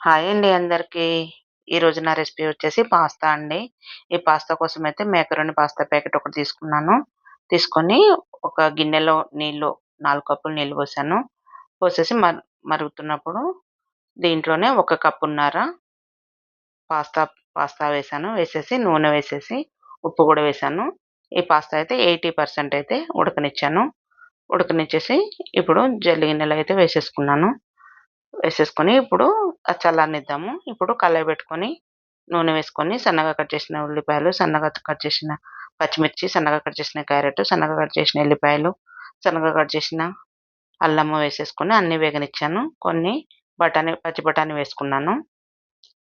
Hi అండి అందరికీ. ఈరోజు నా రెసిపీ వచ్చేసి పాస్తా అండి. ఈ పాస్తా కోసం అయితే మేకరోని పాస్తా ప్యాకెట్ ఒకటి తీసుకున్నాను. తీసుకొని ఒక గిన్నెలో నీళ్ళు నాలుగు కప్పులు నీళ్ళు పోసాను. పోసేసి మరుగుతున్నప్పుడు దీంట్లోనే ఒక కప్పున్నర పాస్తా పాస్తా వేసాను. వేసేసి నూనె వేసేసి ఉప్పు కూడా వేసాను. ఈ పాస్తా అయితే ఎయిటీ పర్సెంట్ అయితే ఉడకనిచ్చాను. ఉడకనిచ్చేసి ఇప్పుడు జల్లి గిన్నెలో అయితే వేసేసుకున్నాను. వేసేసుకొని ఇప్పుడు చల్లనిద్దాము ఇప్పుడు కళాయి పెట్టుకొని నూనె వేసుకొని సన్నగా కట్ చేసిన ఉల్లిపాయలు సన్నగా కట్ చేసిన పచ్చిమిర్చి సన్నగా కట్ చేసిన క్యారెట్ సన్నగా కట్ చేసిన ఎల్లిపాయలు సన్నగా కట్ చేసిన అల్లము వేసేసుకొని అన్నీ వేగనిచ్చాను. కొన్ని బఠానీ పచ్చి బఠానీ వేసుకున్నాను.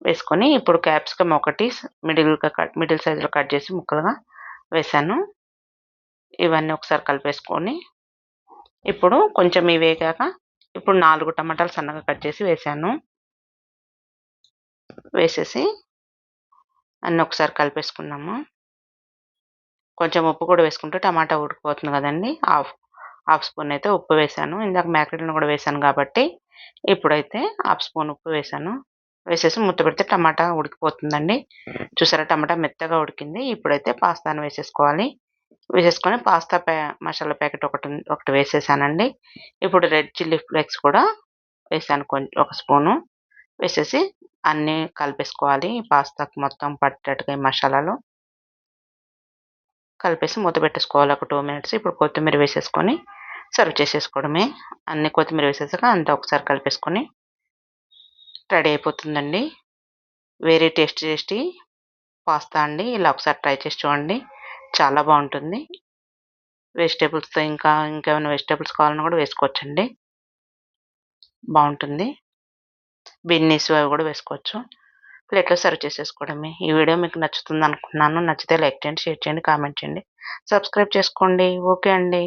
వేసుకొని ఇప్పుడు క్యాప్సికమ్ ఒకటి మిడిల్గా కట్ మిడిల్ సైజులో కట్ చేసి ముక్కలుగా వేసాను. ఇవన్నీ ఒకసారి కలిపేసుకొని ఇప్పుడు కొంచెం ఇవి వేగాక ఇప్పుడు నాలుగు టమాటాలు సన్నగా కట్ చేసి వేసాను. వేసేసి అన్నీ ఒకసారి కలిపేసుకున్నాము. కొంచెం ఉప్పు కూడా వేసుకుంటే టమాటా ఉడికిపోతుంది కదండి. హాఫ్ హాఫ్ స్పూన్ అయితే ఉప్పు వేసాను. ఇందాక మ్యాకెట్లను కూడా వేసాను కాబట్టి ఇప్పుడైతే హాఫ్ స్పూన్ ఉప్పు వేసాను. వేసేసి ముద్ద పెడితే టమాటా ఉడికిపోతుందండి. చూసారా టమాటా మెత్తగా ఉడికింది. ఇప్పుడైతే పాస్తాను వేసేసుకోవాలి. వేసేసుకొని పాస్తా ప్యా మసాలా ప్యాకెట్ ఒకటి ఒకటి వేసేసానండి. ఇప్పుడు రెడ్ చిల్లీ ఫ్లేక్స్ కూడా వేసాను కొంచెం ఒక స్పూను. వేసేసి అన్నీ కలిపేసుకోవాలి పాస్తాకు మొత్తం పట్టేట్టుగా ఈ మసాలాలు. కలిపేసి మూత పెట్టేసుకోవాలి ఒక టూ మినిట్స్. ఇప్పుడు కొత్తిమీర వేసేసుకొని సర్వ్ చేసేసుకోవడమే. అన్ని కొత్తిమీర వేసేసాక అంతా ఒకసారి కలిపేసుకొని రెడీ అయిపోతుందండి. వెరీ టేస్టీ టేస్టీ పాస్తా అండి. ఇలా ఒకసారి ట్రై చేసి చూడండి. చాలా బాగుంటుంది. వెజిటేబుల్స్తో ఇంకా ఇంకేమైనా వెజిటేబుల్స్ కావాలన్నా కూడా వేసుకోవచ్చండి. బాగుంటుంది. బిన్నీస్ అవి కూడా వేసుకోవచ్చు. ప్లేట్లో సర్వ్ చేసేసుకోవడమే. ఈ వీడియో మీకు నచ్చుతుంది అనుకుంటున్నాను నచ్చితే లైక్ చేయండి షేర్ చేయండి కామెంట్ చేయండి. సబ్స్క్రైబ్ చేసుకోండి. ఓకే అండి.